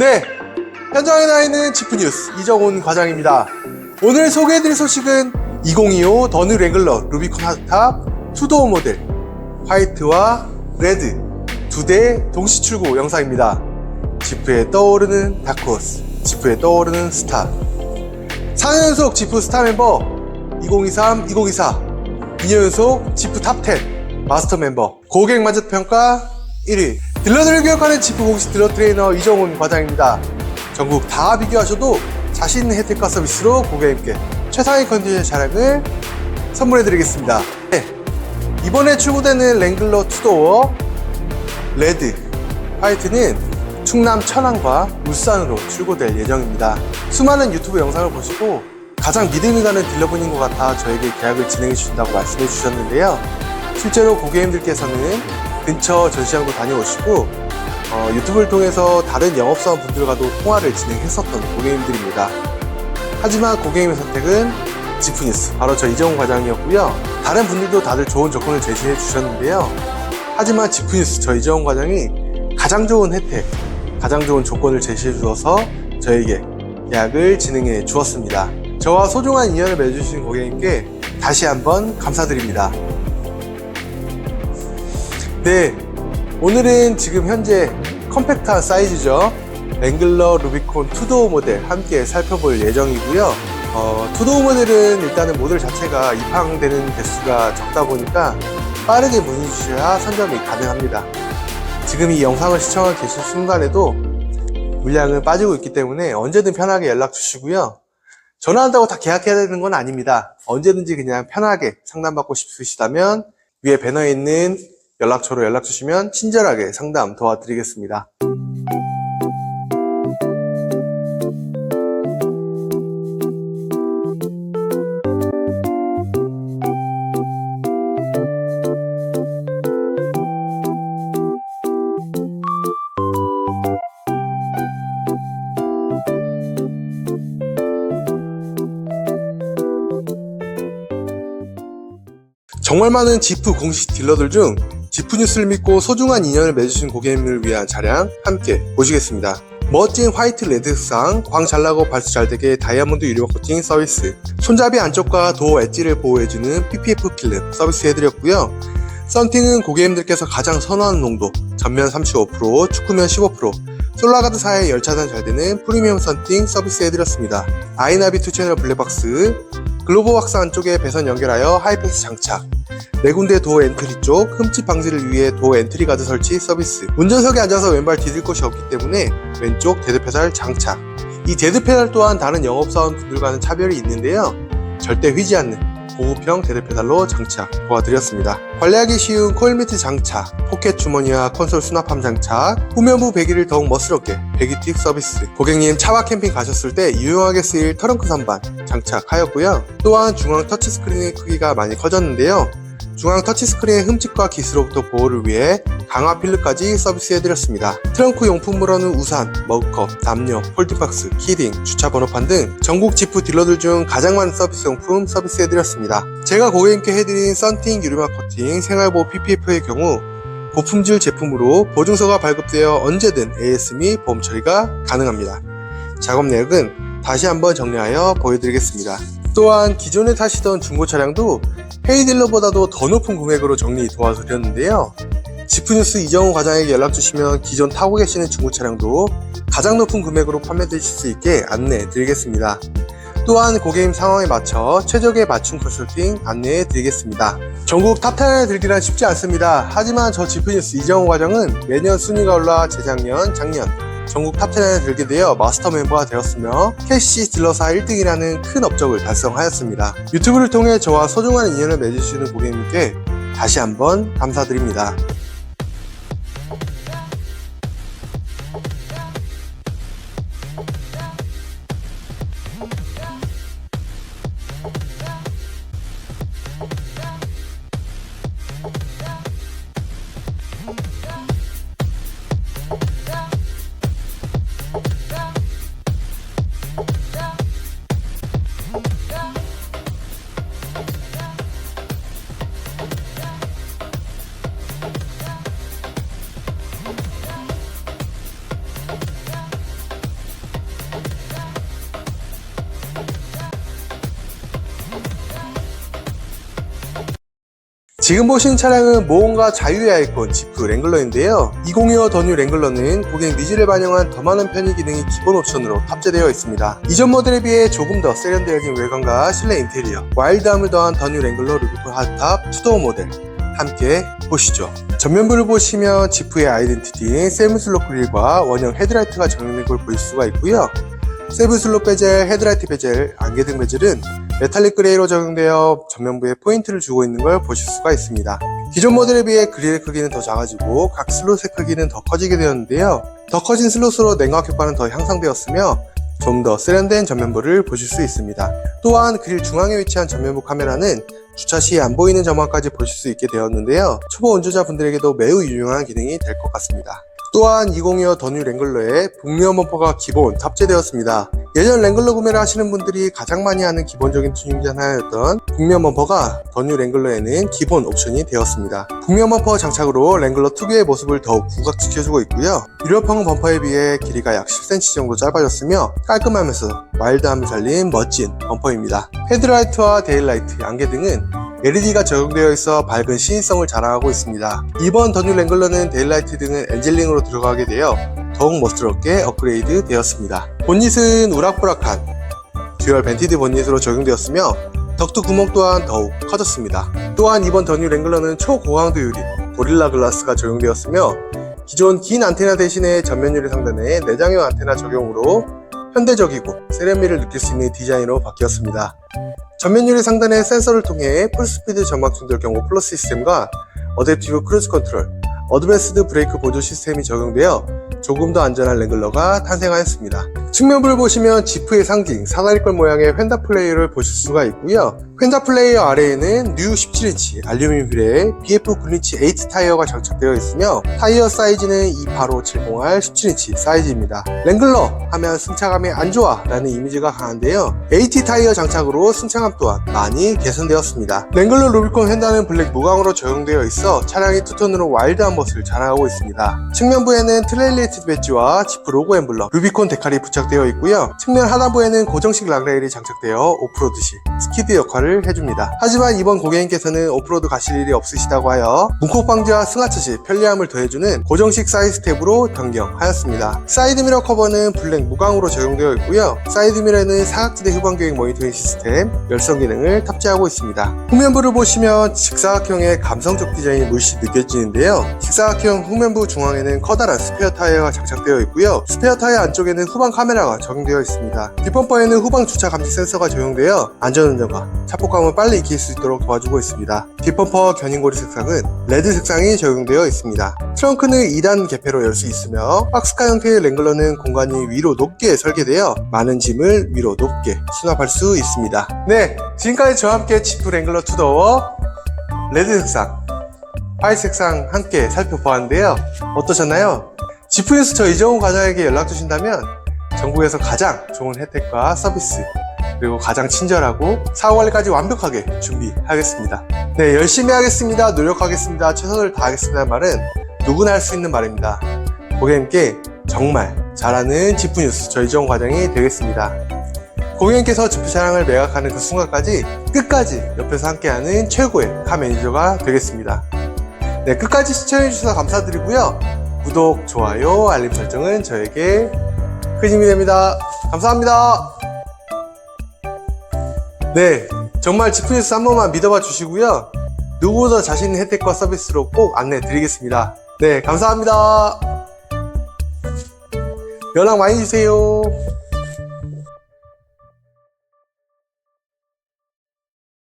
네, 현장에 나 있는 지프뉴스 이정훈 과장입니다. 오늘 소개해드릴 소식은 2025 더뉴 레글러 루비콘 하드탑 투도어 모델 화이트와 레드 두 대 동시 출고 영상입니다. 지프에 떠오르는 다크호스, 지프에 떠오르는 스타. 4년 연속 지프 스타 멤버 2023, 2024 2년 연속 지프 탑10 마스터 멤버 고객 만족 평가 1위 딜러들을 교육하는 지프 공식 딜러 트레이너 이정훈 과장입니다. 전국 다 비교하셔도 자신 있는 혜택과 서비스로 고객님께 최상의 컨디션의 차량을 선물해드리겠습니다. 네, 이번에 출고되는 랭글러 투도어 레드 화이트는 충남 천안과 울산으로 출고될 예정입니다. 수많은 유튜브 영상을 보시고 가장 믿음이 가는 딜러분인 것 같아 저에게 계약을 진행해 주신다고 말씀해 주셨는데요. 실제로 고객님들께서는 근처 전시장도 다녀오시고 어, 유튜브를 통해서 다른 영업사원 분들과도 통화를 진행했었던 고객님들입니다. 하지만 고객님의 선택은 지프니스, 바로 저 이정훈 과장이었고요. 다른 분들도 다들 좋은 조건을 제시해 주셨는데요. 하지만 지프니스 저 이정훈 과장이 가장 좋은 혜택, 가장 좋은 조건을 제시해 주어서 저에게 계약을 진행해 주었습니다. 저와 소중한 인연을 맺어주신 고객님께 다시 한번 감사드립니다. 네, 오늘은 지금 현재 컴팩트한 사이즈죠. 랭글러 루비콘 투도어 모델 함께 살펴볼 예정이고요. 어, 투도어 모델은 일단은 모델 자체가 입항되는 개수가 적다 보니까 빠르게 문의 주셔야 선점이 가능합니다. 지금 이 영상을 시청하고 계신 순간에도 물량은 빠지고 있기 때문에 언제든 편하게 연락 주시고요. 전화한다고 다 계약해야 되는 건 아닙니다. 언제든지 그냥 편하게 상담받고 싶으시다면 위에 배너에 있는 연락처로 연락 주시면 친절하게 상담 도와드리겠습니다. 정말 많은 지프 공식 딜러들 중 지프 뉴스를 믿고 소중한 인연을 맺으신 고객님을 위한 차량 함께 보시겠습니다. 멋진 화이트 레드상, 광 잘나고 발수 잘 되게 다이아몬드 유리막 코팅 서비스, 손잡이 안쪽과 도어 엣지를 보호해주는 PPF 필름 서비스 해드렸고요. 썬팅은 고객님들께서 가장 선호하는 농도, 전면 35%, 축구면 15%, 솔라가드사의 열차단 잘 되는 프리미엄 썬팅 서비스 해드렸습니다. 아이나비 2 채널 블랙박스, 글로브 박스 안쪽에 배선 연결하여 하이패스 장착, 네 군데 도어 엔트리 쪽 흠집 방지를 위해 도어 엔트리 가드 설치 서비스. 운전석에 앉아서 왼발 디딜 곳이 없기 때문에 왼쪽 데드 페달 장착. 이 데드 페달 또한 다른 영업사원 분들과는 차별이 있는데요. 절대 휘지 않는 고급형 데드페달로 장착 도와드렸습니다. 관리하기 쉬운 코일 매트 장착 포켓 주머니와 콘솔 수납함 장착 후면부 배기를 더욱 멋스럽게 배기 팁 서비스. 고객님 차와 캠핑 가셨을 때 유용하게 쓰일 트렁크 선반 장착하였고요. 또한 중앙 터치스크린의 크기가 많이 커졌는데요 중앙 터치스크린의 흠집과 기스로부터 보호를 위해 강화 필름까지 서비스해드렸습니다. 트렁크 용품으로는 우산, 머그컵, 담요, 폴딩박스, 키딩, 주차 번호판 등 전국 지프 딜러들 중 가장 많은 서비스 용품 서비스해드렸습니다. 제가 고객님께 해드린 썬팅 유리막 커팅, 생활보호 PPF의 경우 고품질 제품으로 보증서가 발급되어 언제든 AS 및 보험 처리가 가능합니다. 작업 내역은 다시 한번 정리하여 보여드리겠습니다. 또한 기존에 타시던 중고 차량도 헤이딜러보다도 더 높은 금액으로 정리 도와드렸는데요. 지프뉴스 이정우 과장에게 연락 주시면 기존 타고 계시는 중고 차량도 가장 높은 금액으로 판매되실 수 있게 안내해 드리겠습니다. 또한 고객님 상황에 맞춰 최적의 맞춤 컨설팅 안내해 드리겠습니다. 전국 탑10에 들기란 쉽지 않습니다. 하지만 저 지프뉴스 이정우 과장은 매년 순위가 올라 재작년, 작년 전국 탑10에 들게 되어 마스터 멤버가 되었으며 캐시 딜러사 1등이라는 큰 업적을 달성하였습니다. 유튜브를 통해 저와 소중한 인연을 맺으시는 고객님께 다시 한번 감사드립니다. 지금 보신 차량은 모험과 자유의 아이콘 지프 랭글러인데요. 2025 더뉴 랭글러는 고객 니즈를 반영한 더 많은 편의 기능이 기본 옵션으로 탑재되어 있습니다. 이전 모델에 비해 조금 더 세련되어진 외관과 실내 인테리어, 와일드함을 더한 더뉴 랭글러 루비콘 하드탑 투도어 모델 함께 보시죠. 전면부를 보시면 지프의 아이덴티티인 세븐슬롯 그릴과 원형 헤드라이트가 적용된 걸 볼 수가 있고요. 세븐슬롯 베젤, 헤드라이트 베젤, 안개등 베젤은 메탈릭 그레이로 적용되어 전면부에 포인트를 주고 있는 걸 보실 수가 있습니다. 기존 모델에 비해 그릴 크기는 더 작아지고 각 슬롯의 크기는 더 커지게 되었는데요. 더 커진 슬롯으로 냉각 효과는 더 향상되었으며 좀 더 세련된 전면부를 보실 수 있습니다. 또한 그릴 중앙에 위치한 전면부 카메라는 주차 시 안 보이는 점화까지 보실 수 있게 되었는데요. 초보 운전자분들에게도 매우 유용한 기능이 될 것 같습니다. 또한 2025 더뉴 랭글러에 북미어 범퍼가 기본 탑재되었습니다. 예전 랭글러 구매를 하시는 분들이 가장 많이 하는 기본적인 튜닝 중 하나였던 북미어 범퍼가 더뉴 랭글러에는 기본 옵션이 되었습니다. 북미어 범퍼 장착으로 랭글러 특유의 모습을 더욱 부각시켜주고 있고요. 유럽형 범퍼에 비해 길이가 약 10cm 정도 짧아졌으며 깔끔하면서 와일드함을 살린 멋진 범퍼입니다. 헤드라이트와 데일라이트, 안개 등은 LED가 적용되어 있어 밝은 시인성을 자랑하고 있습니다. 이번 더뉴 랭글러는 데일라이트 등은 엔젤링으로 들어가게 되어 더욱 멋스럽게 업그레이드 되었습니다. 본닛은 우락부락한 듀얼 벤티드 본닛으로 적용되었으며 덕트 구멍 또한 더욱 커졌습니다. 또한 이번 더뉴 랭글러는 초고강도 유리 고릴라 글라스가 적용되었으며 기존 긴 안테나 대신에 전면 유리 상단에 내장형 안테나 적용으로 현대적이고 세련미를 느낄 수 있는 디자인으로 바뀌었습니다. 전면 유리 상단의 센서를 통해 풀스피드 전방 충돌 경고 플러스 시스템과 어댑티브 크루즈 컨트롤, 어드밴스드 브레이크 보조 시스템이 적용되어 조금 더 안전한 랭글러가 탄생하였습니다. 측면부를 보시면 지프의 상징 사다리꼴 모양의 휀다 플레이어를 보실 수가 있고요. 휀다 플레이어 아래에는 뉴 17인치 알루미늄 휠에 BF 그린치 8 타이어가 장착되어 있으며 타이어 사이즈는 28570R 17인치 사이즈입니다. 랭글러 하면 승차감이 안 좋아 라는 이미지가 강한데요. AT 타이어 장착으로 승차감 또한 많이 개선되었습니다. 랭글러 루비콘 휀다는 블랙 무광으로 적용되어 있어 차량이 투톤으로 와일드한 멋을 자랑하고 있습니다. 측면부에는 트레일레이트 배지와 지프 로고 엠블럼, 루비콘 데칼이 부착되어 있고요. 측면 하단부에는 고정식 락레일이 장착되어 오프로드 시 스키드 역할을 해줍니다. 하지만 이번 고객님께서는 오프로드 가실 일이 없으시다고 하여 문콕 방지와 승하차 시 편리함을 더해주는 고정식 사이드 스텝으로 변경하였습니다. 사이드 미러 커버는 블랙 무광으로 적용되어 있고요. 사이드 미러에는 사각지대 후방교행 모니터링 시스템, 열선 기능을 탑재하고 있습니다. 후면부를 보시면 직사각형의 감성적 디자인이 물씬 느껴지는데요. 직사각형 후면부 중앙에는 커다란 스페어 타이어가 장착되어 있고요. 스페어 타이어 안쪽에는 후방 카메라가 적용되어 있습니다. 뒷범퍼에는 후방 주차 감지 센서가 적용되어 안전운전과 차 폭감을 빨리 익힐 수 있도록 도와주고 있습니다. 뒷범퍼 견인고리 색상은 레드 색상이 적용되어 있습니다. 트렁크는 2단 개폐로 열 수 있으며 박스카 형태의 랭글러는 공간이 위로 높게 설계되어 많은 짐을 위로 높게 수납할 수 있습니다. 네, 지금까지 저와 함께 지프 랭글러 투더워 레드 색상, 화이트 색상 함께 살펴보았는데요. 어떠셨나요? 지프뉴스 저 이정훈 과장에게 연락 주신다면 전국에서 가장 좋은 혜택과 서비스 그리고 가장 친절하고 사후 관리까지 완벽하게 준비하겠습니다. 네, 열심히 하겠습니다. 노력하겠습니다. 최선을 다하겠습니다. 말은 누구나 할 수 있는 말입니다. 고객님께 정말 잘하는 지프뉴스 저희 이정훈 과장이 되겠습니다. 고객님께서 지프 차량을 매각하는 그 순간까지 끝까지 옆에서 함께하는 최고의 카 매니저가 되겠습니다. 네, 끝까지 시청해주셔서 감사드리고요. 구독, 좋아요, 알림 설정은 저에게 큰 힘이 됩니다. 감사합니다. 네, 정말 지프뉴스 한 번만 믿어봐 주시고요. 누구보다 자신 있는 혜택과 서비스로 꼭 안내 드리겠습니다. 네, 감사합니다. 연락 많이 주세요.